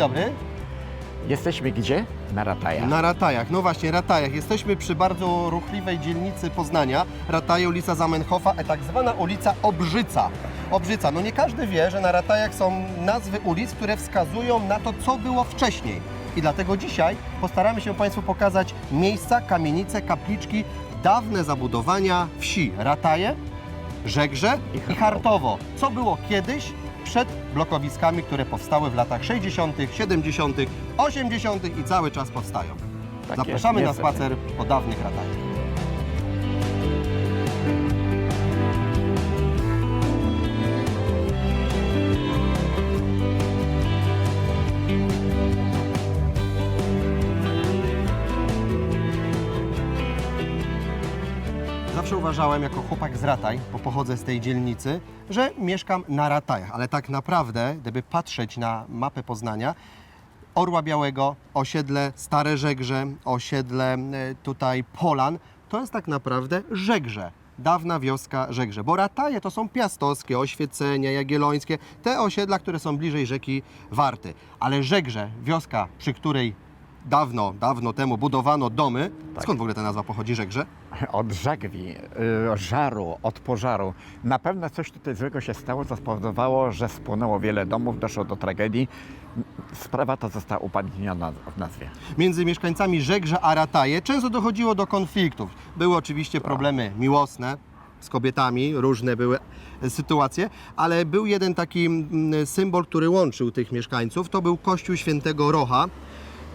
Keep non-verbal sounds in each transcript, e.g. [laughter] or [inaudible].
dobry. Jesteśmy gdzie? Na Ratajach. Na Ratajach, no właśnie, Ratajach. Jesteśmy przy bardzo ruchliwej dzielnicy Poznania. Rataje, ulica Zamenhofa, e, tak zwana ulica Obrzyca. Obrzyca. No nie każdy wie, że na Ratajach są nazwy ulic, które wskazują na to, co było wcześniej. I dlatego dzisiaj postaramy się Państwu pokazać miejsca, kamienice, kapliczki, dawne zabudowania wsi Rataje, Żegrze i Chartowo. Co było kiedyś przed blokowiskami, które powstały w latach 60., 70., 80. i cały czas powstają. Tak Zapraszamy jest, na spacer po dawnych ratajach. Uważałem jako chłopak z Rataj, bo pochodzę z tej dzielnicy, że mieszkam na Ratajach, ale tak naprawdę, gdyby patrzeć na mapę Poznania, Orła Białego, osiedle Stare Żegrze, osiedle e, tutaj Polan, to jest tak naprawdę Żegrze. Dawna wioska Żegrze, bo Rataje to są piastowskie, Oświecenia, Jagiellońskie, te osiedla, które są bliżej rzeki Warty. Ale Żegrze, wioska, przy której dawno, dawno temu budowano domy, Tak. skąd w ogóle ta nazwa pochodzi Żegrze? Od żagwi, y, żaru, od pożaru. Na pewno coś tutaj złego się stało, co spowodowało, że spłonęło wiele domów, doszło do tragedii. Sprawa ta została upamiętniona w nazwie. między mieszkańcami Żegrze a Rataje często dochodziło do konfliktów. Były oczywiście problemy miłosne z kobietami, różne były sytuacje, ale był jeden taki mm, symbol, który łączył tych mieszkańców. To był kościół świętego Rocha.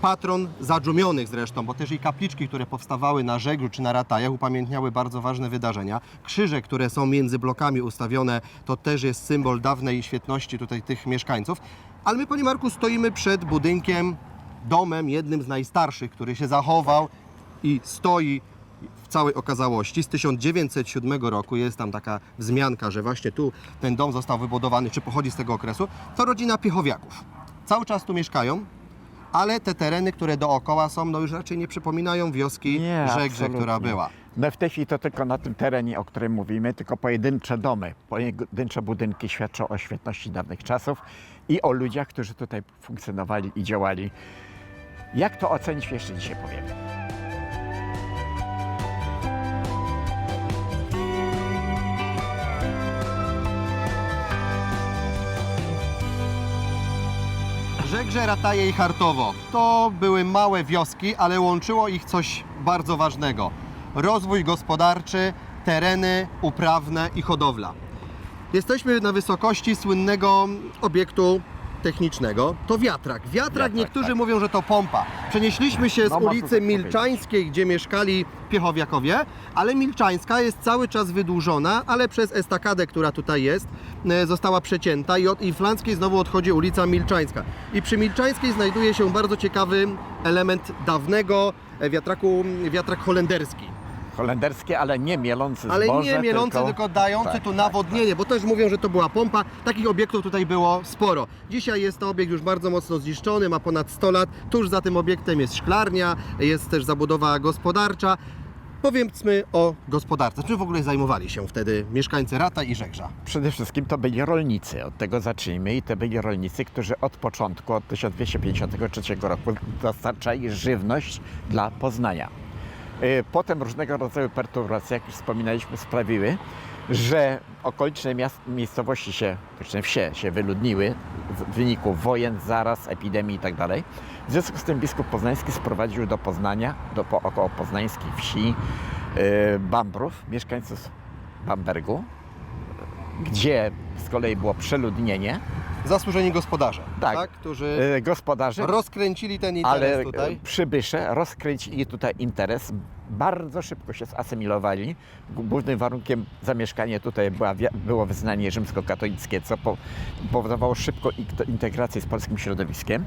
Patron zadżumionych zresztą, bo też i kapliczki, które powstawały na Żeglu czy na Ratajach upamiętniały bardzo ważne wydarzenia. Krzyże, które są między blokami ustawione, to też jest symbol dawnej świetności tutaj tych mieszkańców. Ale my, Panie Marku, stoimy przed budynkiem, domem, jednym z najstarszych, który się zachował i stoi w całej okazałości. Z 1907 roku jest tam taka wzmianka, że właśnie tu ten dom został wybudowany, czy pochodzi z tego okresu. To rodzina Piechowiaków. Cały czas tu mieszkają, ale te tereny, które dookoła są, no już raczej nie przypominają wioski Nie, Żegrze, absolutnie. która była. No w tej chwili to tylko na tym terenie, o którym mówimy, tylko pojedyncze domy, pojedyncze budynki świadczą o świetności dawnych czasów i o ludziach, którzy tutaj funkcjonowali i działali. Jak to ocenić, jeszcze dzisiaj powiemy. Żegrze, Rataje i Chartowo to były małe wioski, ale łączyło ich coś bardzo ważnego. Rozwój gospodarczy, tereny uprawne i hodowla. Jesteśmy na wysokości słynnego obiektu technicznego. To wiatrak. Wiatrak, Wiatrak, niektórzy tak. mówią, że to pompa. Przenieśliśmy się z No, ulicy tak Milczańskiej, gdzie mieszkali Piechowiakowie, ale Milczańska jest cały czas wydłużona, ale przez estakadę, która tutaj jest, e, została przecięta i od Inflanckiej znowu odchodzi ulica Milczańska. I przy Milczańskiej znajduje się bardzo ciekawy element dawnego e, wiatraku, wiatrak holenderski. Holenderskie, ale nie mielący Ale zboże, nie mielący, tylko, dający Tak, tu tak, nawodnienie, bo też mówią, że to była pompa. Takich obiektów tutaj było sporo. Dzisiaj jest to obiekt już bardzo mocno zniszczony, ma ponad 100 lat. Tuż za tym obiektem jest szklarnia, jest też zabudowa gospodarcza. Powiedzmy o gospodarce. Czym w ogóle zajmowali się wtedy mieszkańcy Rata i Żegrza? Przede wszystkim to byli rolnicy, od tego zacznijmy. I to byli rolnicy, którzy od początku, od 1253 roku dostarczali żywność dla Poznania. Y, Potem różnego rodzaju perturbacje, jak już wspominaliśmy, sprawiły, że okoliczne miast, miejscowości się, okoliczne wsie się wyludniły w wyniku wojen, zaraz, epidemii itd. W związku z tym biskup poznański sprowadził do Poznania, do po, około poznańskich wsi, y, Bambrów, mieszkańców Bambergu, gdzie z kolei było przeludnienie, Zasłużeni gospodarze, tak. Tak. którzy y, gospodarzy, rozkręcili ten interes ale tutaj. e, przybysze rozkręcili tutaj interes, bardzo szybko się zasymilowali. Głównym warunkiem zamieszkania tutaj była, było wyznanie rzymskokatolickie, co po, powodowało szybką int- integrację z polskim środowiskiem.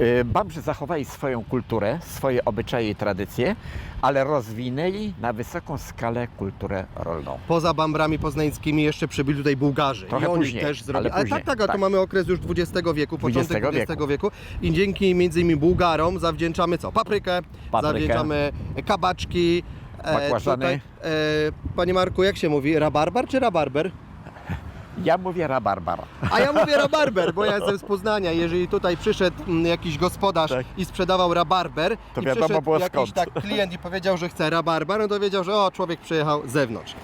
Y, Bambrzy zachowali swoją kulturę, swoje obyczaje i tradycje, ale rozwinęli na wysoką skalę kulturę rolną. Poza Bambrami poznańskimi jeszcze przybyli tutaj Bułgarzy. Trochę I oni później, też zrobili. ale Ale, później, tak, tak, a tu tak. mamy okres już XX wieku, początek XX XX wieku. I dzięki między innymi Bułgarom zawdzięczamy co? Paprykę, Paprykę. zawdzięczamy kabaczki. e, Bakłażany. tutaj, e, Panie Marku, jak się mówi? Rabarbar czy rabarber? Ja mówię rabarbar. A ja mówię rabarber, bo ja jestem z Poznania. Jeżeli tutaj przyszedł mm, jakiś gospodarz Tak. i sprzedawał rabarber, To i wiadomo przyszedł było jakiś skąd. tak klient i powiedział, że chce rabarber, no to wiedział, że o, człowiek przyjechał z zewnątrz.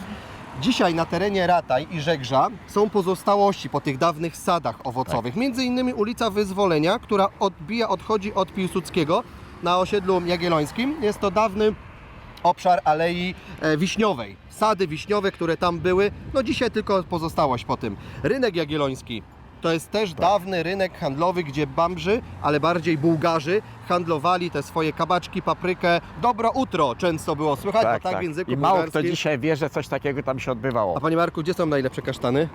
Dzisiaj na terenie Rataj i Żegrza są pozostałości po tych dawnych sadach owocowych. Tak. Między innymi ulica Wyzwolenia, która odbija, odchodzi od Piłsudskiego na osiedlu Jagiellońskim. Jest to dawny obszar Alei e, Wiśniowej. Sady wiśniowe, które tam były, no dzisiaj tylko pozostałość po tym. Rynek Jagielloński to jest też Tak. dawny rynek handlowy, gdzie Bambrzy, ale bardziej Bułgarzy handlowali te swoje kabaczki, paprykę. Dobro utro często było słychać, tak, tak, w języku I mało kto dzisiaj wie, że coś takiego tam się odbywało. A Panie Marku, gdzie są najlepsze kasztany?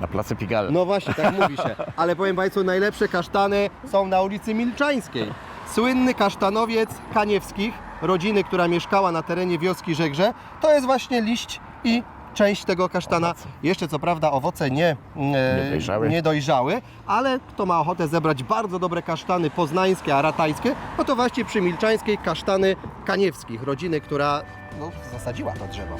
Na placu Pigalle. No właśnie, tak mówi się. [laughs] Ale powiem Państwu, najlepsze kasztany są na ulicy Milczańskiej. Słynny kasztanowiec Kaniewskich, rodziny, która mieszkała na terenie wioski Żegrze, to jest właśnie liść i część tego kasztana. Owoce. Jeszcze co prawda owoce nie, e, Nie dojrzały. nie dojrzały, ale kto ma ochotę zebrać bardzo dobre kasztany poznańskie, aratajskie, no to właśnie przy Milczańskiej kasztany Kaniewskich, rodziny, która no, zasadziła to drzewo.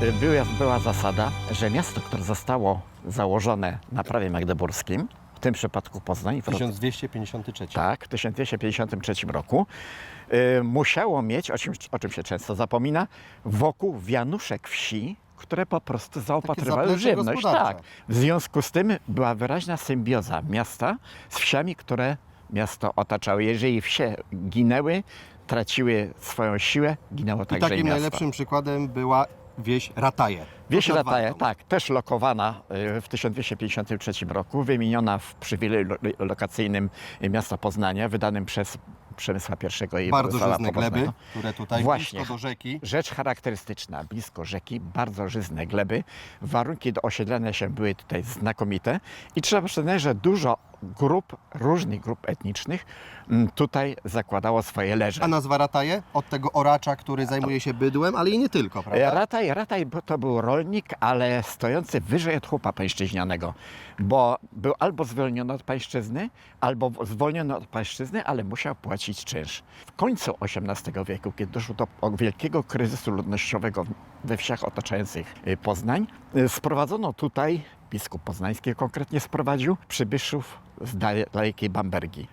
Była, była zasada, że miasto, które zostało założone na prawie magdeburskim, w tym przypadku Poznań, w roku 1253. Tak, w 1253 roku y, musiało mieć, o czym, o czym się często zapomina, wokół wianuszek wsi, które po prostu zaopatrywały żywność. Tak. W związku z tym była wyraźna symbioza miasta z wsiami, które miasto otaczały. Jeżeli wsie ginęły, traciły swoją siłę, ginęło I także i takim miasto. najlepszym przykładem była wieś Rataje. Wieś Rataje, tak, też lokowana y, w 1253 roku, wymieniona w przywileju lo- lokacyjnym miasta Poznania, wydanym przez Przemysła I i Bardzo Władysława żyzne gleby, które tutaj Właśnie. blisko do rzeki. Rzecz charakterystyczna, blisko rzeki, bardzo żyzne gleby. Warunki do osiedlania się były tutaj znakomite i trzeba przyznać, że dużo grup, różnych grup etnicznych mm, tutaj zakładało swoje leże. A nazwa Rataje? Od tego oracza, który zajmuje się bydłem, ale i nie tylko, E, prawda? Rataj, Rataj bo to był rolnik, ale stojący wyżej od chłopa pańszczyźnianego, bo był albo zwolniony od pańszczyzny, albo zwolniony od pańszczyzny, ale musiał płacić czynsz. W końcu XVIII wieku, kiedy doszło do wielkiego kryzysu ludnościowego we wsiach otaczających y, Poznań, y, sprowadzono tutaj, biskup poznański konkretnie sprowadził, przybyszów z dale- dalekiej Bambergi.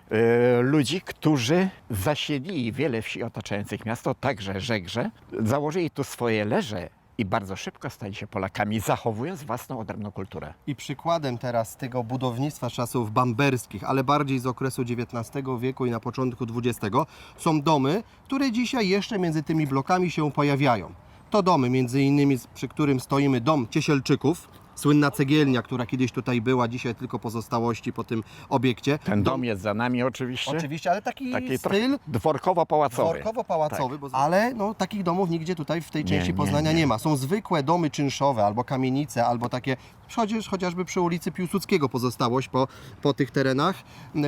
Y, ludzi, którzy zasiedlili wiele wsi otaczających miasto, także Żegrze, założyli tu swoje leże i bardzo szybko stali się Polakami, zachowując własną odrębną kulturę. I przykładem teraz tego budownictwa czasów bamberskich, ale bardziej z okresu XIX wieku i na początku XX, są domy, które dzisiaj jeszcze między tymi blokami się pojawiają. To domy, między innymi przy którym stoimy, dom Ciesielczyków, słynna cegielnia, która kiedyś tutaj była, dzisiaj tylko pozostałości po tym obiekcie. Ten dom jest za nami oczywiście. Oczywiście, ale taki, Taki styl dworkowo-pałacowy. Dworkowo-pałacowy, bo- ale no, takich domów nigdzie tutaj w tej Nie, części nie, Poznania nie, nie. ma. Są zwykłe domy czynszowe, albo kamienice, albo takie, chociaż, chociażby przy ulicy Piłsudskiego pozostałość po, po tych terenach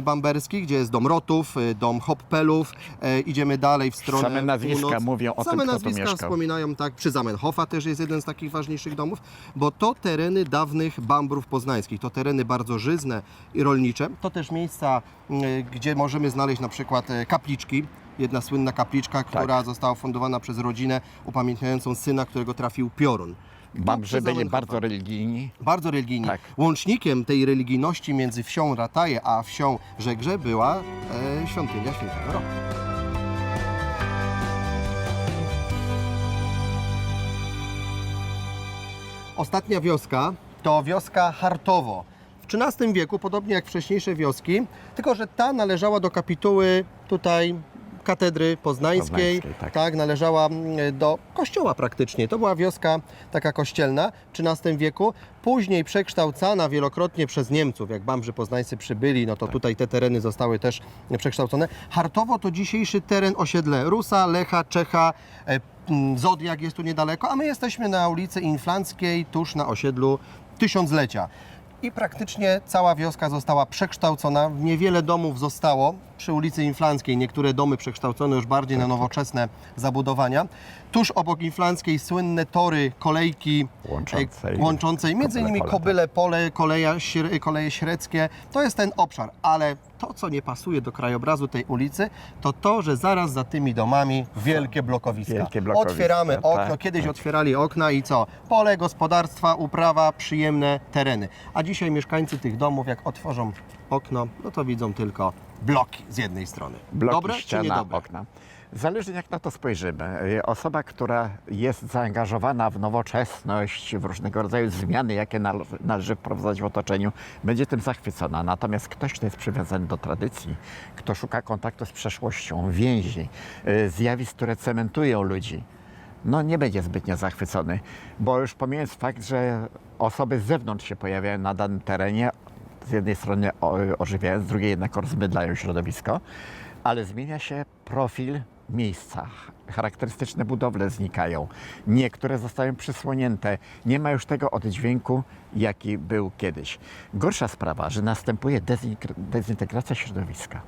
bamberskich, gdzie jest dom Rotów, y, dom Hoppelów, e, idziemy dalej w stronę Same nazwiska północ. mówią o Same tym, kto tu nazwiska mieszkał. wspominają, tak, przy Zamenhofa też jest jeden z takich ważniejszych domów, bo to tereny dawnych bambrów poznańskich, to tereny bardzo żyzne i rolnicze, to też miejsca, y, gdzie możemy znaleźć na przykład e, kapliczki, Jedna słynna kapliczka, Tak. która została fundowana przez rodzinę upamiętniającą syna, którego trafił piorun. Bambrzy No, byli bardzo religijni. Bardzo religijni. Tak. Łącznikiem tej religijności między wsią Rataje a wsią Żegrze była e, świątynia Świętego Roku. Ostatnia wioska to wioska Hartowo. W XIII wieku, podobnie jak wcześniejsze wioski, tylko że ta należała do kapituły tutaj katedry poznańskiej, Poznańskiej, tak. należała mm, do kościoła praktycznie. To była wioska taka kościelna w XIII wieku. Później przekształcana wielokrotnie przez Niemców. Jak Bambrzy Poznańcy przybyli, no to tutaj te tereny zostały też przekształcone. Hartowo to dzisiejszy teren osiedle Rusa, Lecha, Czecha, e, mm, Zodiak jest tu niedaleko, a my jesteśmy na ulicy Inflanckiej, tuż na osiedlu Tysiąclecia. I praktycznie cała wioska została przekształcona, niewiele domów zostało, przy ulicy Inflanckiej, niektóre domy przekształcone już bardziej na nowoczesne zabudowania. Tuż obok Inflanckiej słynne tory kolejki Łączącej- e, łączącej między innymi Kobyle Pole, Kobyle Pole, koleja, koleje średzkie. To jest ten obszar, ale to, co nie pasuje do krajobrazu tej ulicy, to to, że zaraz za tymi domami wielkie blokowiska. Wielkie blokowiska, Otwieramy okno, tak, kiedyś tak. otwierali okna i co? Pole, gospodarstwa, uprawa, przyjemne tereny. A dzisiaj mieszkańcy tych domów, jak otworzą okno, no to widzą tylko bloki z jednej strony. bloki, dobre czy ściana, niedobre? okna. Zależy jak na to spojrzymy. Osoba, która jest zaangażowana w nowoczesność, w różnego rodzaju zmiany, jakie nale- należy wprowadzać w otoczeniu, będzie tym zachwycona. Natomiast ktoś, kto jest przywiązany do tradycji, kto szuka kontaktu z przeszłością, więzi, y, zjawisk, które cementują ludzi, no nie będzie zbytnio zachwycony, bo już pomijając fakt, że osoby z zewnątrz się pojawiają na danym terenie, z jednej strony o- ożywiając, z drugiej jednak rozmydlają środowisko, ale zmienia się profil miejsca. Charakterystyczne budowle znikają. Niektóre zostają przysłonięte. Nie ma już tego oddźwięku, jaki był kiedyś. Gorsza sprawa, że następuje dezintegracja środowiska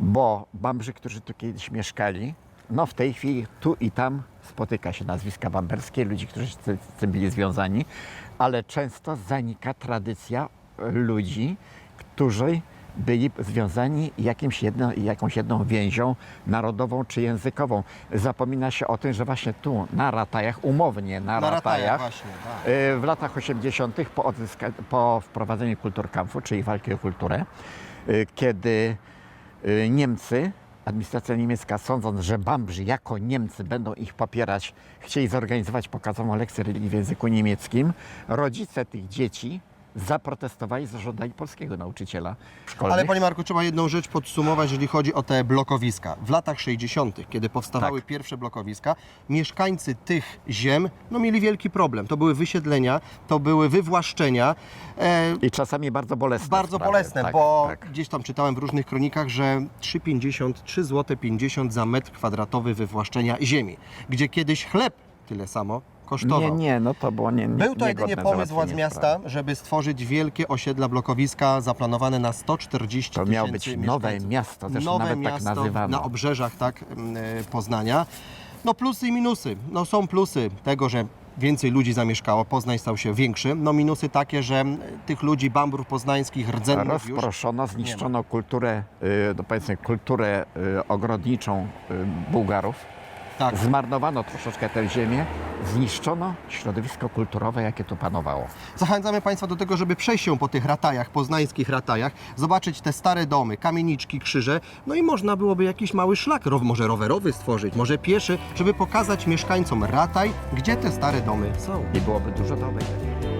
bo Bambrzy, którzy tu kiedyś mieszkali, no w tej chwili tu i tam spotyka się nazwiska bamberskie, ludzi, którzy z tym byli związani, ale często zanika tradycja ludzi, którzy byli związani jakimś jedno, jakąś jedną więzią narodową czy językową. Zapomina się o tym, że właśnie tu, na Ratajach, umownie na, Na ratajach Ratajach, właśnie, tak. E, W latach 80. Po, odzyska- po wprowadzeniu kulturkampfu, czyli walki o kulturę, e, kiedy e, Niemcy, administracja niemiecka, sądząc, że Bambrzy jako Niemcy będą ich popierać, chcieli zorganizować pokazową lekcję religii w języku niemieckim, rodzice tych dzieci zaprotestowali, zażądali polskiego nauczyciela szkolnych. Ale Panie Marku, trzeba jedną rzecz podsumować, jeżeli chodzi o te blokowiska. W latach 60., kiedy powstawały Tak. pierwsze blokowiska, mieszkańcy tych ziem no, mieli wielki problem. To były wysiedlenia, to były wywłaszczenia. E, I czasami bardzo bolesne. bardzo sprawy. bolesne, Tak, bo tak. gdzieś tam czytałem w różnych kronikach, że 3,50, 3 zł 50 za metr kwadratowy wywłaszczenia ziemi, gdzie kiedyś chleb tyle samo kosztował. Nie, nie, no to było nie, nie Był to jedynie pomysł władz miasta, sprawy. żeby stworzyć wielkie osiedla blokowiska zaplanowane na 140 To tysięcy miało być nowe mieszkańców. miasto, zresztą Nowe nawet tak miasto nazywano. na obrzeżach tak, m, e, Poznania. No plusy i minusy. No są plusy tego, że więcej ludzi zamieszkało, Poznań stał się większy. No minusy takie, że m, tych ludzi, bambrów poznańskich, rdzennych już Rozproszono, zniszczono kulturę, y, no powiedzmy, kulturę y, ogrodniczą y, Bułgarów. Tak, Zmarnowano troszeczkę tę ziemię, zniszczono środowisko kulturowe, jakie tu panowało. Zachęcamy Państwa do tego, żeby przejść się po tych ratajach, poznańskich ratajach, zobaczyć te stare domy, kamieniczki, krzyże, no i można byłoby jakiś mały szlak, może rowerowy stworzyć, może pieszy, żeby pokazać mieszkańcom rataj, gdzie te stare domy są. I byłoby dużo do obejrzenia.